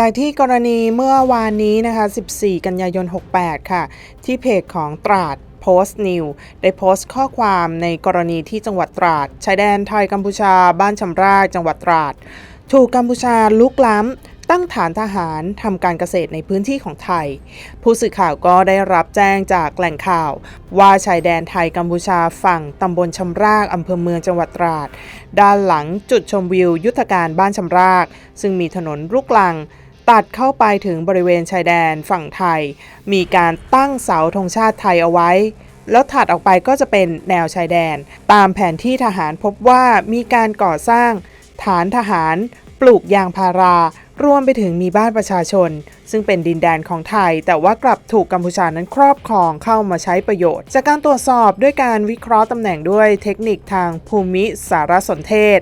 จากที่กรณีเมื่อวานนี้นะคะ 14 กันยายน 68 ค่ะ ที่เพจของตราดโพสต์นิวได้โพสต์ข้อความในกรณีที่จังหวัดตราด ชายแดนไทยกัมพูชา บ้านชำราจังหวัดตราด ถูกกัมพูชาลุกล้ำตั้งฐานทหารทำการเกษตรในพื้นที่ของไทย ผู้สื่อข่าวก็ได้รับแจ้งจากแหล่งข่าว ว่าชายแดนไทยกัมพูชาฝั่งตำบลชำรากอำเภอเมืองจังหวัดตราด ด้านหลังจุดชมวิวยุทธการบ้านชำราก ซึ่งมีถนนลูกลัง ตัดเข้าไปถึงบริเวณชายแดนฝั่งไทย มีการตั้งเสาธงชาติไทยเอาไว้ แล้วถัดออกไปก็จะเป็นแนวชายแดน ตามแผนที่ทหารพบว่ามีการก่อสร้าง ฐานทหารปลูกยางพารารวมไปถึงมีบ้านประชาชน ซึ่งเป็นดินแดนของไทย แต่ว่ากลับถูกกัมพูชานั้นครอบครองเข้ามาใช้ประโยชน์ จากการตรวจสอบด้วยการวิเคราะห์ตำแหน่งด้วยเทคนิคทางภูมิสารสนเทศ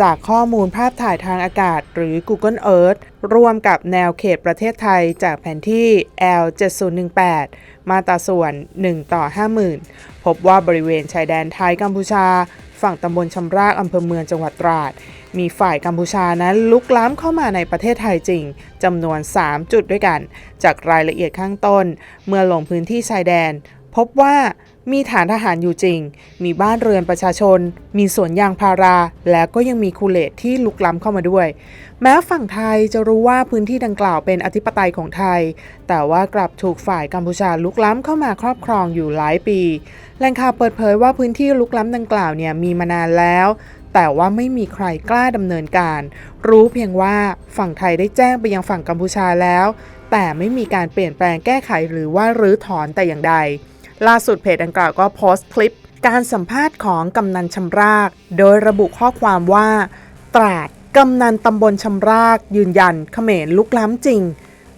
จากข้อมูลภาพถ่ายทางอากาศหรือ Google Earth ร่วมกับแนวเขตประเทศไทยจากแผนที่ L 7018มาตราส่วน 1 ต่อ 50,000 พบว่าบริเวณชายแดนไทยกัมพูชา ฝั่งตำบลชำรากอำเภอเมืองจังหวัดตราด มีฝ่ายกัมพูชานั้นลุกล้ำเข้ามาในประเทศไทยจริงจำนวน 3 จุดด้วยกัน จากรายละเอียดข้างต้น เมื่อลงพื้นที่ชายแดน พบว่า มีฐานทหารอยู่จริง มีบ้านเรือนประชาชน มีสวนยางพารา และก็ยังมีคูเลตที่ลุกล้ำเข้ามาด้วย แม้ฝั่งไทยจะรู้ว่าพื้นที่ดังกล่าวเป็นอธิปไตยของไทย แต่ว่ากลับถูกฝ่ายกัมพูชาลุกล้ำเข้ามาครอบครองอยู่หลายปีแหล่งข่าวเปิดเผยว่าพื้นที่ลุกล้ำดังกล่าวเนี่ยมีมานานแล้ว แต่ว่าไม่มีใครกล้าดำเนินการ รู้เพียงว่าฝั่งไทยได้แจ้งไปยังฝั่งกัมพูชาแล้ว แต่ไม่มีการเปลี่ยนแปลงแก้ไขหรือว่ารื้อถอนแต่อย่างใด ล่าสุดเพจดังกล่าวก็โพสต์คลิป การสัมภาษณ์ของกำนันชำราก โดยระบุข้อความว่า ตราดกำนันตำบลชำราก ยืนยันเขมรลุกล้ำจริง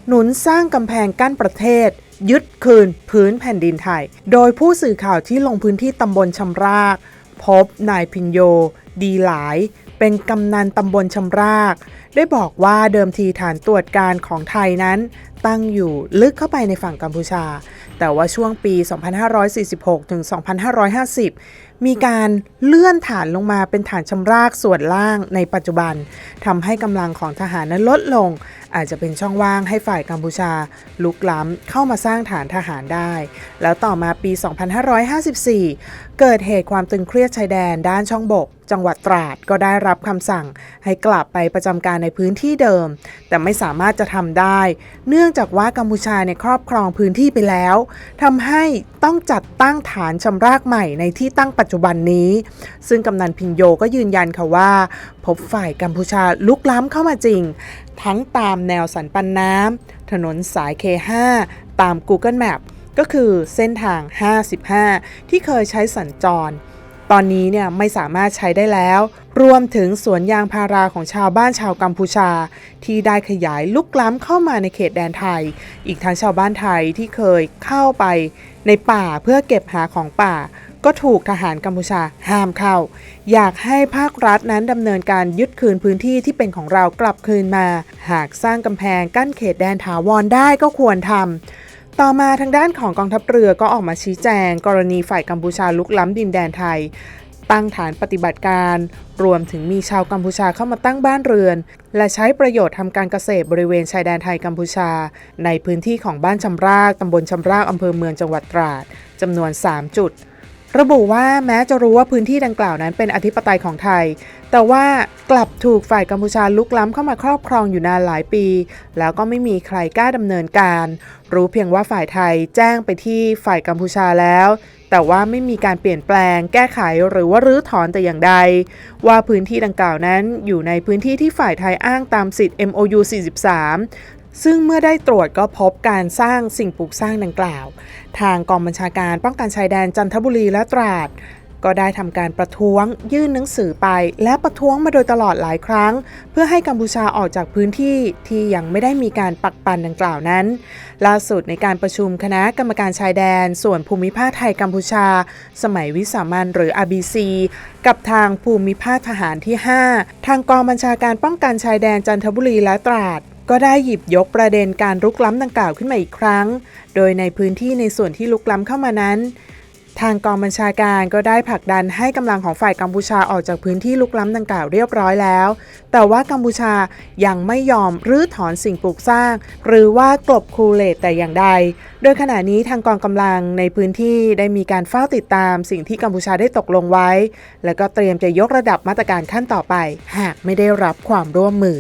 หนุนสร้างกำแพงกั้นประเทศ ยึดคืนพื้นแผ่นดินไทย โดยผู้สื่อข่าวที่ลงพื้นที่ตำบลชำราก พบนายพินโย ดีหลาย เป็นกำนันตำบลชำราก ได้บอกว่าเดิมทีฐานตรวจการของไทยนั้น ตั้งอยู่ลึกเข้าไปในฝั่งกัมพูชา แต่ว่าช่วงปี 2546 ถึง 2550 มีการเลื่อนฐานลงมาเป็นฐานชำรากส่วนล่างในปัจจุบันทำให้กำลังของทหารนั้นลดลง อาจจะเป็นช่องว่างให้ฝ่ายกัมพูชา ลุกล้ำเข้ามาสร้างฐานทหารได้ แล้วต่อมาปี 2554 เกิดเหตุความตึงเครียดชายแดนด้านช่องบก จังหวัดตราดก็ได้รับคำสั่ง ให้กลับไปประจำการในพื้นที่เดิม แต่ไม่สามารถจะทำได้ เนื่องจากว่ากัมพูชาเนี่ยครอบครองพื้นที่ไปแล้วทำให้ต้องจัดตั้งฐานชำรากใหม่ในที่ตั้งปัจจุบันนี้ ซึ่งกำนันพิงโยก็ยืนยันค่ะว่า พบฝ่ายกัมพูชาลุกล้ำเข้ามาจริง ทั้งตามแนวสันปันน้ำถนนสาย K5 ตาม Google Map ก็คือเส้นทาง 55 ที่เคยใช้สัญจร ตอนนี้เนี่ยไม่สามารถใช้ได้แล้ว รวมถึงสวนยางพาราของชาวบ้านชาวกัมพูชา ที่ได้ขยายลุกล้ำเข้ามาในเขตแดนไทย อีกทั้งชาวบ้านไทยที่เคยเข้าไปในป่าเพื่อเก็บหาของป่า ก็ถูกทหารกัมพูชาห้ามเข้า อยากให้ภาครัฐนั้นดำเนินการยึดคืนพื้นที่ที่เป็นของเรากลับคืนมา หากสร้างกำแพงกั้นเขตแดนถาวรได้ก็ควรทำต่อมาทางด้านของกองทัพเรือก็ออกมาชี้แจง กรณีฝ่ายกัมพูชาลุกล้ำดินแดนไทย ตั้งฐานปฏิบัติการ รวมถึงมีชาวกัมพูชาเข้ามาตั้งบ้านเรือน และใช้ประโยชน์ทำการเกษตรบริเวณชายแดนไทยกัมพูชา ในพื้นที่ของบ้านชำรากตำบลชำรากอำเภอเมืองจังหวัดตราดจำนวน 3 จุด ระบุว่าแม้จะรู้ว่าพื้นที่ดังกล่าวนั้นเป็นอธิปไตยของไทย แต่ว่ากลับถูกฝ่ายกัมพูชาลุกล้ำเข้ามาครอบครองอยู่นานหลายปี แล้วก็ไม่มีใครกล้าดำเนินการ รู้เพียงว่าฝ่ายไทยแจ้งไปที่ฝ่ายกัมพูชาแล้ว แต่ว่าไม่มีการเปลี่ยนแปลง แก้ไขหรือว่ารื้อถอนแต่อย่างใด ว่าพื้นที่ดังกล่าวนั้นอยู่ในพื้นที่ที่ฝ่ายไทยอ้างตามสิทธิ์ MOU 43 ซึ่งเมื่อได้ตรวจก็พบการสร้างสิ่งปลูกสร้างดังกล่าว ทางกองบัญชาการป้องกันชายแดนจันทบุรีและตราด ก็ได้ทำการประท้วง ยื่นหนังสือไป และประท้วงมาโดยตลอดหลายครั้ง เพื่อให้กัมพูชาออกจากพื้นที่ที่ยังไม่ได้มีการปักปันดังกล่าวนั้น ล่าสุดในการประชุมคณะกรรมการชายแดน ส่วนภูมิภาคไทยกัมพูชา สมัยวิสามันหรือ RBC กับทางภูมิภาคทหารที่ 5 ทางกองบัญชาการป้องกันชายแดนจันทบุรีและตราด ก็ได้หยิบยกประเด็นการลุกล้ำดังกล่าวขึ้นมาอีกครั้ง โดยในพื้นที่ในส่วนที่ลุกล้ำเข้ามานั้น ทางกองบัญชาการก็ได้ผลักดันให้กำลังของฝ่ายกัมพูชาออกจากพื้นที่ลุกล้ำดังกล่าวเรียบร้อยแล้ว แต่ว่ากัมพูชายังไม่ยอมรื้อถอนสิ่งปลูกสร้าง หรือว่ากลบคูเลตแต่อย่างใด โดยขณะนี้ทางกองกำลังในพื้นที่ได้มีการเฝ้าติดตามสิ่งที่กัมพูชาได้ตกลงไว้ และก็เตรียมจะยกระดับมาตรการขั้นต่อไป หากไม่ได้รับความร่วมมือ